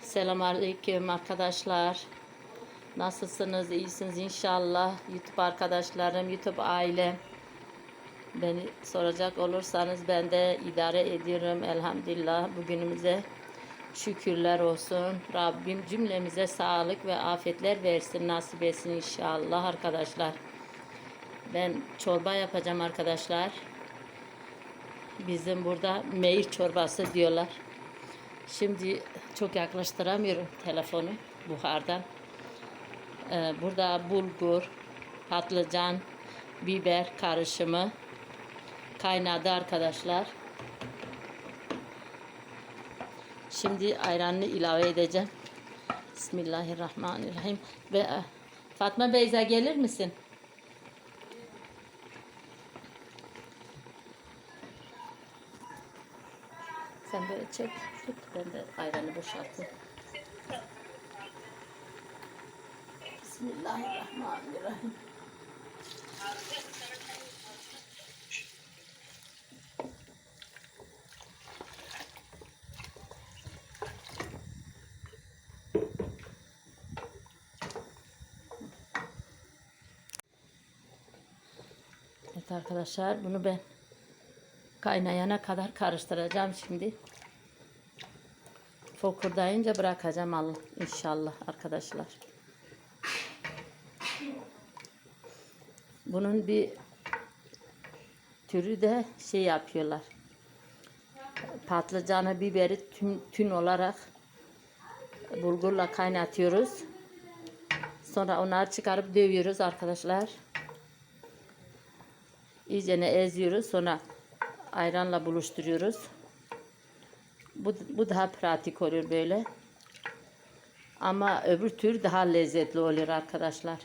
Selamünaleyküm arkadaşlar. Nasılsınız? İyisiniz inşallah. YouTube arkadaşlarım, YouTube ailem. Beni soracak olursanız ben de idare ediyorum elhamdülillah. Bugünümüze şükürler olsun. Rabbim cümlemize sağlık ve afiyetler versin, nasip etsin inşallah arkadaşlar. Ben çorba yapacağım arkadaşlar. Bizim burada meyir çorbası diyorlar. Şimdi çok yaklaştıramıyorum telefonu buhardan. Ee, burada bulgur, patlıcan, biber karışımı kaynadı arkadaşlar. Şimdi ayranını ilave edeceğim. Bismillahirrahmanirrahim. Ve e, Fatma Beyza gelir misin? Sen böyle çek, tut. Ben de ayranı boşaltayım. Bismillahirrahmanirrahim. Evet arkadaşlar bunu ben kaynayana kadar karıştıracağım şimdi. Fokurdayınca bırakacağım Allah inşallah arkadaşlar. Bunun bir türü de şey yapıyorlar. Patlıcanı, biberi tüm, tün olarak bulgurla kaynatıyoruz. Sonra onları çıkarıp dövüyoruz arkadaşlar. İyicene eziyoruz. Sonra ayranla buluşturuyoruz. Bu, bu daha pratik oluyor böyle. Ama öbür tür daha lezzetli oluyor arkadaşlar.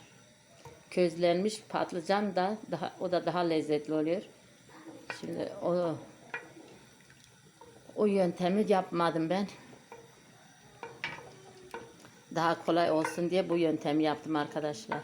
Közlenmiş patlıcan da daha o da daha lezzetli oluyor. Şimdi o o yöntemi yapmadım ben. Daha kolay olsun diye bu yöntemi yaptım arkadaşlar.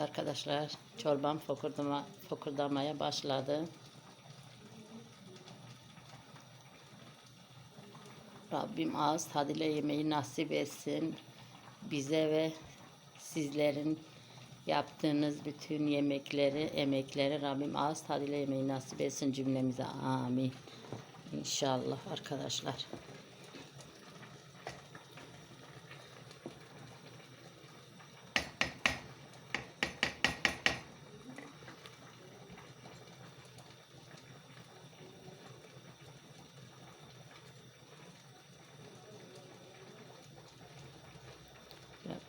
Arkadaşlar çorbam fokurdama, fokurdamaya başladı. Rabbim ağız tadıyla yemeği nasip etsin. Bize ve sizlerin yaptığınız bütün yemekleri, emekleri Rabbim ağız tadıyla yemeği nasip etsin cümlemize. Amin. İnşallah arkadaşlar.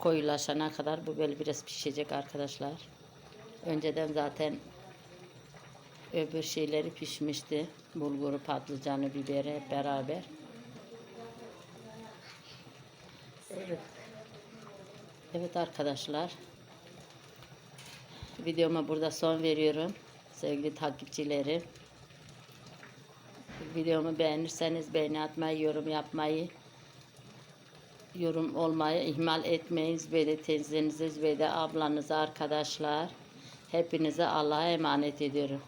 Koyulaşana kadar bu böyle biraz pişecek arkadaşlar. Önceden zaten öbür şeyleri pişmişti. Bulguru, patlıcanı, biberi hep beraber. Evet. Evet arkadaşlar. Videoma burada son veriyorum. Sevgili takipçilerim. Videomu beğenirseniz beğeni atmayı, yorum yapmayı, yorum olmayı ihmal etmeyiz. Ve de teyzenize ve de ablanıza arkadaşlar. Hepinize Allah'a emanet ediyorum.